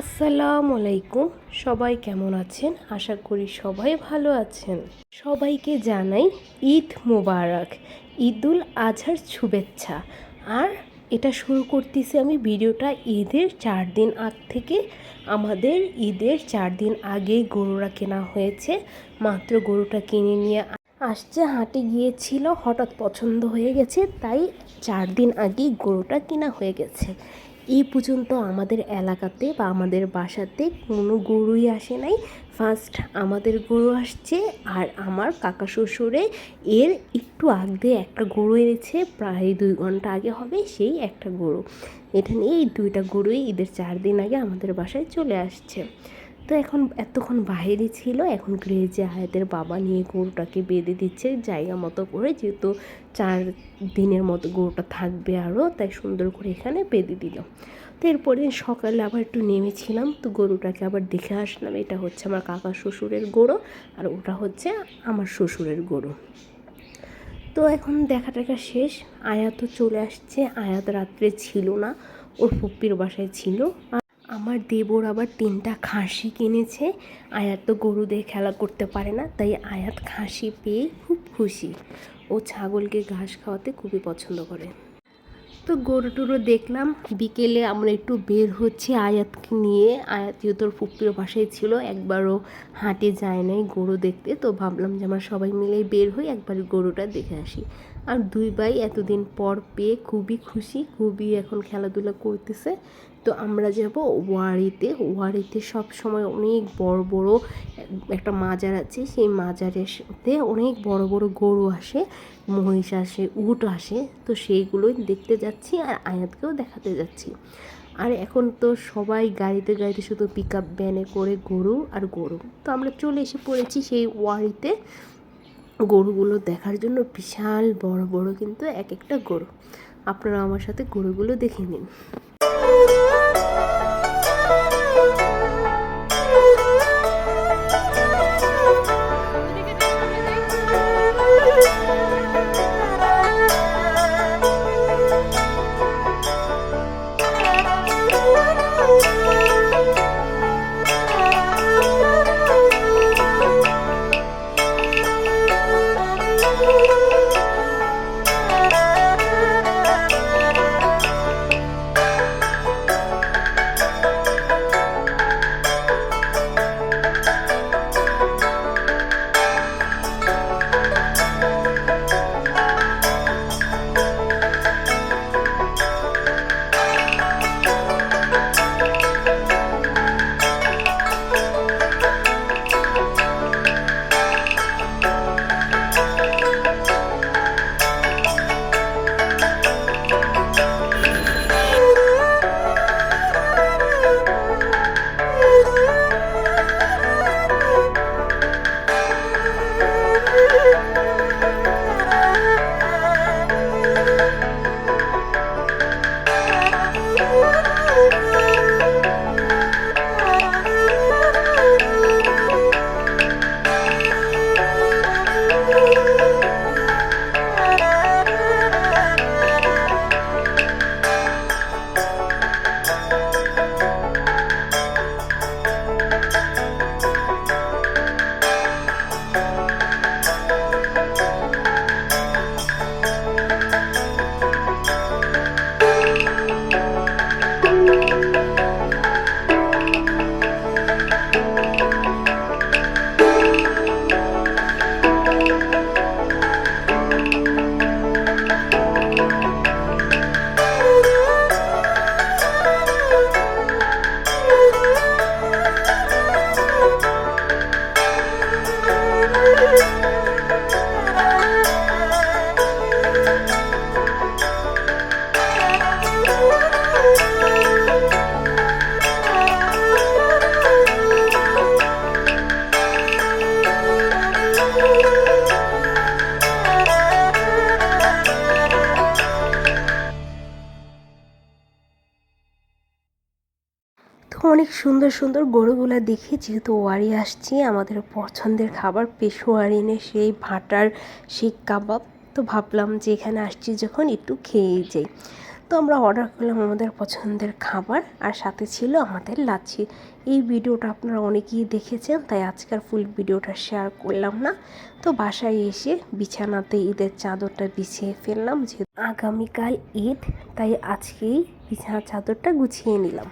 আসসালামু আলাইকুম। সবাই কেমন আছেন? আশা করি সবাই ভালো আছেন। সবাইকে জানাই ঈদ মোবারক, ঈদুল আজহার শুভেচ্ছা। আর এটা শুরু করতেছি আমি ভিডিওটা ঈদের চার দিন আগ থেকে। আমাদের ঈদের চার দিন আগেই গরুরা কেনা হয়েছে, মাত্র গরুটা কিনে নিয়ে আসছে। হাটে গিয়েছিল, হঠাৎ পছন্দ হয়ে গেছে, তাই চার দিন আগেই গরুটা কেনা হয়ে গেছে। এই পর্যন্ত আমাদের এলাকাতে বা আমাদের বাসাতে কোনো গরুই আসে নাই। ফার্স্ট আমাদের গরু আসছে আর আমার কাকা শ্বশুরে এর একটু আগ একটা গরু এনেছে, প্রায় দুই ঘণ্টা আগে হবে সেই একটা গরু। এটা নিয়ে এই দুইটা গরুই ঈদের চার দিন আগে আমাদের বাসায় চলে আসছে। তো এখন এতক্ষণ বাইরে ছিল, এখন গ্রেজে আয়াতের বাবা নিয়ে গরুটাকে বেঁধে দিচ্ছে, জায়গা মতো করে, যেহেতু চার দিনের মতো গরুটা থাকবে আরও, তাই সুন্দর করে এখানে বেঁধে দিল। তো এরপরে সকালে আবার একটু নেমেছিলাম, তো গরুটাকে আবার দেখে আসলাম, এটা হচ্ছে আমার কাকা শ্বশুরের গরু, আর ওটা হচ্ছে আমার শ্বশুরের গরু। তো এখন দেখা টাকা শেষ আয়াত চলে আসছে, আয়াত রাত্রে ছিল না, ওর ফুপ্পির বাসায় ছিল। আমার দেবর আবার তিনটা খাসি কিনেছে। আয়াত তো গরু দিয়ে খেলা করতে পারে না, তাই আয়াত খাসি পেয়ে খুব খুশি। ও ছাগলকে ঘাস খাওয়াতে খুবই পছন্দ করে। তো গরু টুরু দেখলাম, বিকেলে আমরা একটু বের হচ্ছি আয়াতকে নিয়ে। আয়াত তোর ওর ফুপ্পির বাসায় ছিল, একবারও হাটে যায় নাই গরু দেখতে, তো ভাবলাম যে আমরা সবাই মিলে বের হই, একবার গরুটা দেখে আসি। আর দুই ভাই এতদিন পর পেয়ে খুবই খুশি, খুবই এখন খেলাধুলা করতেছে। তো আমরা যাব ওয়ারিতে। ওয়ারিতে সব সময় অনেক বড় বড় একটা মাজার আছে। সেই মাজারেতে অনেক বড় বড় গরু আসে, মহিষ আসে, উট আসে। তো সেইগুলোই দেখতে যাচ্ছি আর আয়াতকেও দেখাতে যাচ্ছি। আর এখন তো সবাই গাড়িতে গাড়িতে শুধু পিক আপ ভ্যানে করে গরু আর গরু। তো আমরা চলে এসে পড়েছি সেই ওয়ারিতে। গরুগুলো দেখার জন্য বিশাল বড় বড় কিন্তু এক একটা গরু। আপনারা আমার সাথে গরুগুলো দেখে নিন। অনেক সুন্দর সুন্দর গরুগুলা দেখে, যেহেতু ওয়ারি আসছি, আমাদের পছন্দের খাবার পেশোয়ারি এনে সেই ভাটার সেই কাবাব। তো ভাবলাম যে এখানে আসছি যখন একটু খেয়েই যাই। তো আমরা অর্ডার করলাম আমাদের পছন্দের খাবার, আর সাথে ছিল আমাদের লাচ্ছি। এই ভিডিওটা আপনারা অনেকেই দেখেছেন, তাই আজকের ফুল ভিডিওটা শেয়ার করলাম না। তো বাসায় এসে বিছানাতে ঈদের চাদরটা বিছিয়ে ফেললাম যে আগামীকাল ঈদ, তাই আজকেই বিছানার চাদরটা গুছিয়ে নিলাম।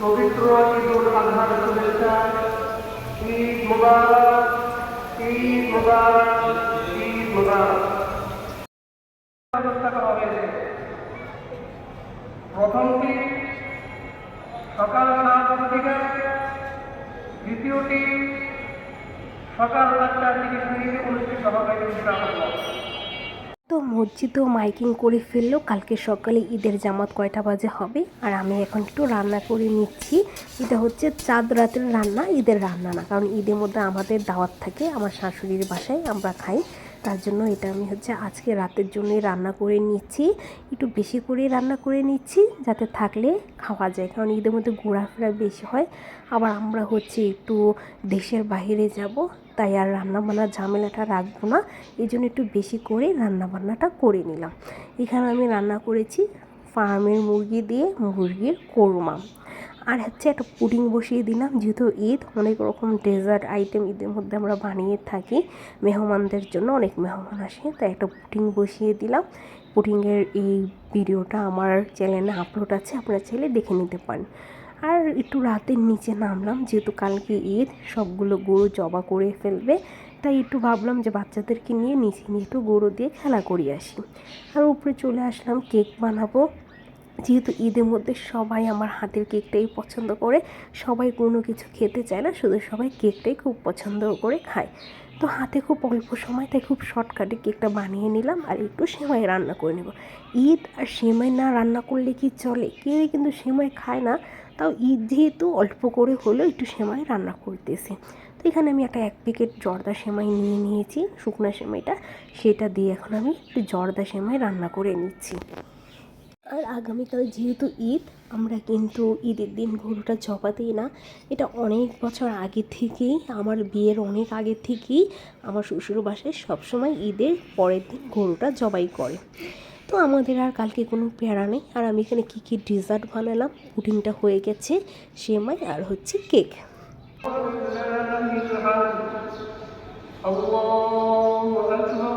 পবিত্র ঈদুল আজহার শুভেচ্ছা ঈদ মুবারক ঈদ মুবারক ঈদ মুবারক। ব্যবস্থা করা হয়েছে। প্রথমটি সকাল সাতটা থেকে দ্বিতীয়টি সকাল থেকে মিনিটে অনুষ্ঠিত হবে ইনশাআল্লাহ। তো মসজিদেও মাইকিং করে ফেলল। কালকে সকালে ঈদের জামাত কয়টা বাজে হবে? আর আমি এখন একটু রান্না করে নিচ্ছি। এটা হচ্ছে চাঁদ রাতের রান্না, ঈদের রান্না না। কারণ ঈদের মধ্যে আমাদের দাওয়াত থাকে, আমার শাশুড়ির বাসায় আমরা খাই। তার জন্য এটা আমি হচ্ছে আজকে রাতের জন্যই রান্না করে নিচ্ছি। একটু বেশি করে রান্না করে নিচ্ছি যাতে থাকলে খাওয়া যায়। কারণ ঈদের মধ্যে ঘোরাফেরা বেশি হয়। আবার আমরা হচ্ছে একটু দেশের বাইরে যাব, তাই আর রান্না বান্নার ঝামেলাটা রাখব না। এই জন্য একটু বেশি করে রান্না বান্নাটা করে নিলাম। এখানে আমি রান্না করেছি ফার্মের মুরগি দিয়ে মুরগির কোরমা। আর হচ্ছে একটা পুডিং বসিয়ে দিলাম, যেহেতু ঈদ, অনেক রকম ডেজার্ট আইটেম ঈদের মধ্যে আমরা বানিয়ে থাকি। মেহমানদের জন্য অনেক মেহমান আসে, তাই একটা পুডিং বসিয়ে দিলাম। পুডিংয়ের এই ভিডিওটা আমার চ্যানেলে আপলোড আছে, আপনারা চাইলে দেখে নিতে পারেন। আর একটু রাতের নিচে নামলাম, যেহেতু কালকে ঈদ, সবগুলো গরু জবা করে ফেলবে। তাই একটু ভাবলাম যে বাচ্চাদেরকে নিয়ে নিচে নিয়ে একটু গরু দিয়ে খেলা করিয়ে আসি। আর উপরে চলে আসলাম, কেক বানাবো। যেহেতু ঈদের মধ্যে সবাই আমার হাতের কেকটাই পছন্দ করে, সবাই কোনো কিছু খেতে চায় না, শুধু সবাই কেকটাই খুব পছন্দ করে খায়। তো হাতে খুব অল্প সময়, তাই খুব শর্টকাটে কেকটা বানিয়ে নিলাম আর একটু সেমাই রান্না করে নেব। ঈদ আর সেমাই না রান্না করলে কি চলে? কেউই কিন্তু সেমাই খায় না, তাও ঈদ যেহেতু অল্প করে হলেও একটু সেমাই রান্না করতেছি। তো এখানে আমি একটা এক প্যাকেট জর্দা সেমাই নিয়ে নিয়েছি, শুকনা সেমাইটা। সেটা দিয়ে এখন আমি একটু জর্দা সেমাই রান্না করে নিচ্ছি। আর আগামীকাল যেহেতু ঈদ আমরা কিন্তু ঈদের দিন গরুটা জবা দিই না এটা অনেক বছর আগে থেকেই আমার বিয়ের অনেক আগে থেকেই আমার শ্বশুর বাসায় সবসময় ঈদের পরের দিন গরুটা জবাই করে তো আমাদের আর কালকে কোনো প্যারা নেই আর আমি এখানে কী কী ডেজার্ট বানালাম পুডিংটা হয়ে গেছে সেমাই আর হচ্ছে কেক الله أكبر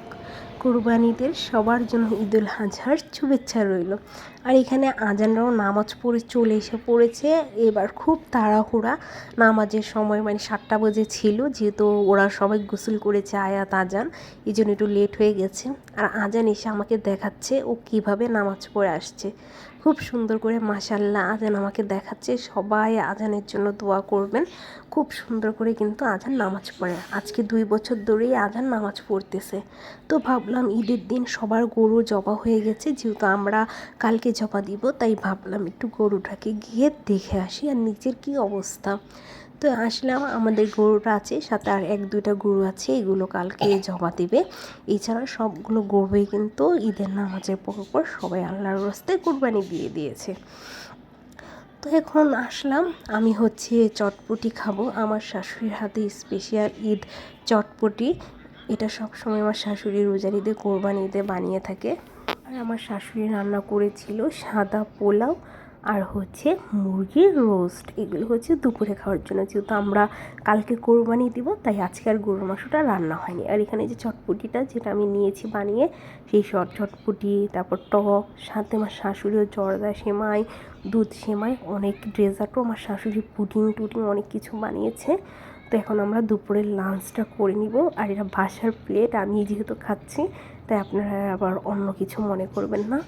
কোরবানিদের সবার জন্য ঈদুল আজহার শুভেচ্ছা রইল। আর এখানে আজানরাও নামাজ পড়ে চলে এসে পড়েছে। এবার খুব তাড়াহুড়া নামাজের সময় মানে সাতটা বাজে ছিল, যেহেতু ওরা সবাই গোসল করেছে আয়াত, আজান, এই জন্য একটু লেট হয়ে গেছে। আর আজান এসে আমাকে দেখাচ্ছে ও কীভাবে নামাজ পড়ে আসছে। খুব সুন্দর করে মাসাল্লাহ আজান আমাকে দেখাচ্ছে। সবাই আজানের জন্য দোয়া করবেন। খুব সুন্দর করে কিন্তু আজান নামাজ পড়ে। আজকে দুই বছর ধরেই আজান নামাজ পড়তেছে। তো ভাবলাম ঈদের দিন সবার গরু জবা হয়ে গেছে। যেহেতু আমরা কালকে জবা দিব, তাই ভাবলাম একটু গরুটাকে গিয়ে দেখে আসি আর নিজের কি অবস্থা। তো আসলাম, আমাদের গরুটা আছে, সাথে আর এক, দুইটা গরু আছে, এগুলো কালকে জমা দিবে। এছাড়া সবগুলো গরুই কিন্তু ঈদের নামাজের পর সবাই আল্লাহর রস্তে কোরবানি দিয়ে দিয়েছে। তো এখন আসলাম, আমি হচ্ছে চটপটি খাব। আমার শাশুড়ির হাতে স্পেশাল ঈদ চটপটি। এটা সবসময় আমার শাশুড়ি রোজার ঈদে কোরবানি ঈদে বানিয়ে থাকে। আর আমার শাশুড়ি রান্না করেছিল সাদা পোলাও আর হচ্ছে মুরগির রোস্ট এগুলো হচ্ছে দুপুরে খাওয়ার জন্য। যেহেতু আমরা কালকে কোরবানি দিব, তাই আজকে আর গরুর মাংসটা রান্না হয়নি। আর এখানে যে চটপটিটা, যেটা আমি নিয়েছি বানিয়ে, সেই সব চটপটি, তারপর টক, সাথে আমার শাশুড়িও জর্দা সেমাই, দুধ সেমাই, অনেক ডেজার্টও আমার শাশুড়ি পুডিং টুডিং অনেক কিছু বানিয়েছে। তো এখন আমরা দুপুরের লাঞ্চটা করে নিব। আর এটা বাসার প্লেট আমি যেহেতু খাচ্ছি তাই আপনারা আবার অন্য কিছু মনে করবেন না।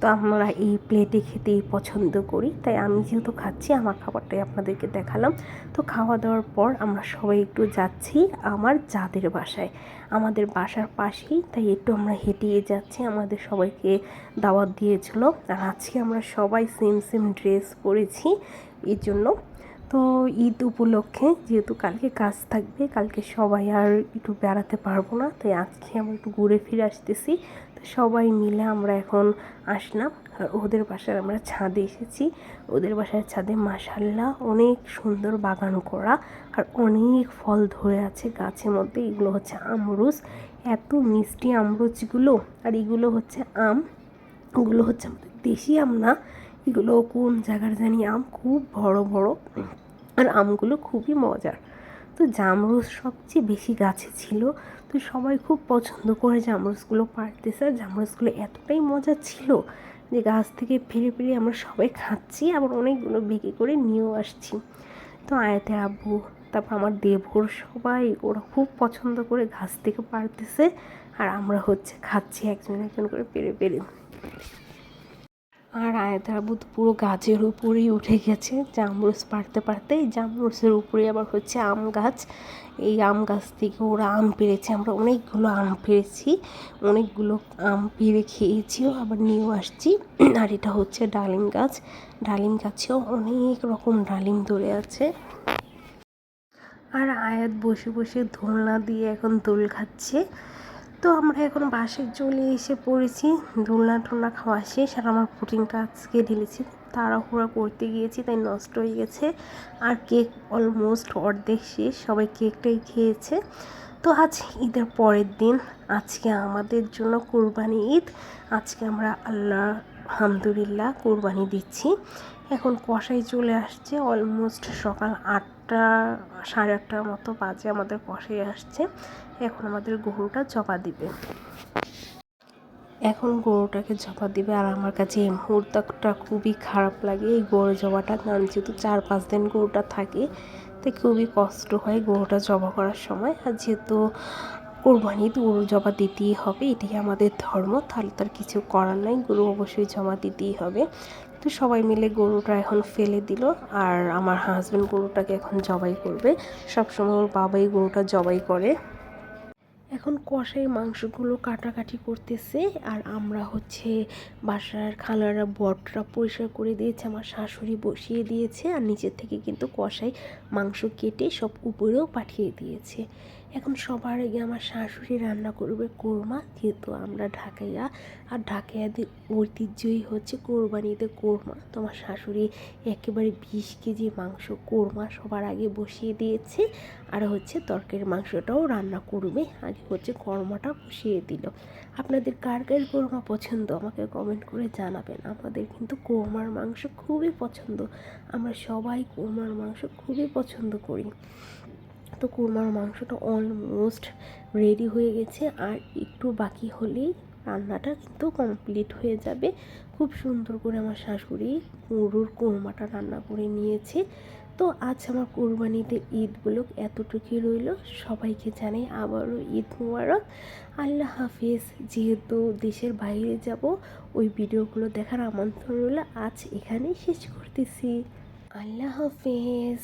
তো আমরা এই প্লেটে খেতেই পছন্দ করি। তাই আমি যেহেতু খাচ্ছি, আমার খাবারটাই আপনাদেরকে দেখালাম। তো খাওয়া দাওয়ার পর আমরা সবাই একটু যাচ্ছি আমার যাদের বাসায়। আমাদের বাসার পাশেই, তাই একটু আমরা হেঁটিয়ে যাচ্ছি। আমাদের সবাইকে দাওয়াত দিয়েছিল। আর আজকে আমরা সবাই সেম সেম ড্রেস পরেছি। এর জন্য তো ঈদ উপলক্ষে যেহেতু কালকে কাজ থাকবে, কালকে সবাই আর একটু বেড়াতে পারব না, তাই আজকে আমরা একটু ঘুরে ফিরে আসতেছি। তো সবাই মিলে আমরা এখন আসলাম। আর ওদের বাসায় আমরা ছাদে এসেছি। ওদের বাসার ছাদে মাসাল্লাহ অনেক সুন্দর বাগান করা আর অনেক ফল ধরে আছে গাছের মধ্যে। এগুলো হচ্ছে আমরুজ। এত মিষ্টি আমরুজগুলো। আর এগুলো হচ্ছে আম। এগুলো হচ্ছে আমাদের দেশি আম না। এগুলো কোন জায়গার জানি আম? খুব বড় বড়। আর আমগুলো খুবই মজার। তো জামরুস সবচেয়ে বেশি গাছে ছিল, তো সবাই খুব পছন্দ করে জামরুসগুলো পারতেছে আর জামরুজগুলো এতটাই মজা ছিল যে গাছ থেকে ফিরে ফিরে আমরা সবাই খাচ্ছি, আবার অনেকগুলো বিক্রি করে নিয়েও আসছি। তো আয়াতের আব্বু, তারপর আমার দেবর সবাই, ওরা খুব পছন্দ করে গাছ থেকে পারতেছে আর আমরা হচ্ছে খাচ্ছি, একজন একজন করে পেরে পেরে। আর আয়াতের আব্বু তো পুরো গাছের উপরেই উঠে গেছে। জামরুজ পারতে পারতে এই জামরুসের উপরে আবার হচ্ছে আম গাছ। এই আম গাছ থেকে ওরা আম পেরেছে। আমরা অনেকগুলো আম পেরেছি, অনেকগুলো আম পেরে খেয়েছিও আবার নিয়েও আসছি। আর এটা হচ্ছে ডালিম গাছ। ডালিম গাছেও অনেক রকম ডালিম ধরে আছে। আর আয়াত বসে বসে দোলনা দিয়ে এখন দোল খাচ্ছে। তো আমরা এখন বাসে চলে এসে পড়েছি। দোলনা টোলনা খাওয়া শেষ আর আমার পুটিংটা আজকে ঢেলেছি। তাড়াহুড়া করতে গিয়েছি, তাই নষ্ট হয়ে গেছে। আর কেক অলমোস্ট অর্ধেক শেষ, সবাই কেকটাই খেয়েছে। তো আজ ঈদের পরের দিন, আজকে আমাদের জন্য কোরবানি ঈদ। আজকে আমরা আল্লাহ, আলহামদুলিল্লাহ কোরবানি দিচ্ছি। এখন কষাই চলে আসছে অলমোস্ট সকাল আটটা, সাড়ে আটটার মতো বাজে আমাদের কষাই আসছে। এখন আমাদের গরুটা জবা দিবে। এখন গরুটাকে জবা দিবে আর আমার কাছে এই মুহূর্তটা খুবই খারাপ লাগে। এই গরু জবাটা কারণ যেহেতু চার পাঁচ দিন গরুটা থাকে তাই খুবই কষ্ট হয় গরুটা জবা করার সময়। আর যেহেতু কোরবানি, তো গরু জবা দিতেই হবে, এটাই আমাদের ধর্ম, তাহলে তার কিছু করার নাই। গরু অবশ্যই জমা দিতেই হবে। তো সবাই মিলে গরুটা এখন ফেলে দিল আর আমার হাজব্যান্ড গরুটাকে এখন জবাই করবে। সবসময় ওর বাবাই গরুটা জবাই করে। এখন কষাই মাংসগুলো কাটাকাটি করতেছে আর আমরা হচ্ছে বাসার খালারা বটটা পরিষ্কার করে দিয়েছে, আমার শাশুড়ি বসিয়ে দিয়েছে আর নিচের থেকে কিন্তু কষাই মাংস কেটে সব উপরেও পাঠিয়ে দিয়েছে। এখন সবার আগে আমার শাশুড়ি রান্না করবে কোরমা, যেহেতু আমরা ঢাকাইয়া, আর ঢাকাইয়াদের ঐতিহ্যই হচ্ছে কোরবানিতে কোরমা। তোমার শাশুড়ি একেবারে বিশ কেজি মাংস কোরমা সবার আগে বসিয়ে দিয়েছে, আর হচ্ছে তরকারির মাংসটাও রান্না করবে। আগে হচ্ছে কর্মাটা বসিয়ে দিল। আপনাদের কার কার কোরমা পছন্দ আমাকে কমেন্ট করে জানাবেন। আমাদের কিন্তু কোরমার মাংস খুবই পছন্দ। আমরা সবাই কোরমার মাংস খুবই পছন্দ করি। তো কোরমার মাংসটা অলমোস্ট রেডি হয়ে গেছে। আর একটু বাকি হলেই রান্নাটা কিন্তু কমপ্লিট হয়ে যাবে। খুব সুন্দর করে আমার শাশুড়ি গরুর কোরমাটা রান্না করে নিয়েছে। তো আজ আমার কোরবানিতে ঈদগুলো এতটুকুই রইল। সবাইকে জানাই আবারও ঈদ মুবারক। আল্লাহ হাফিজ। যেহেতু দেশের বাইরে যাব, ওই ভিডিওগুলো দেখার আমন্ত্রণ রইল। আজ এখানেই শেষ করতেছি। আল্লাহ হাফিজ।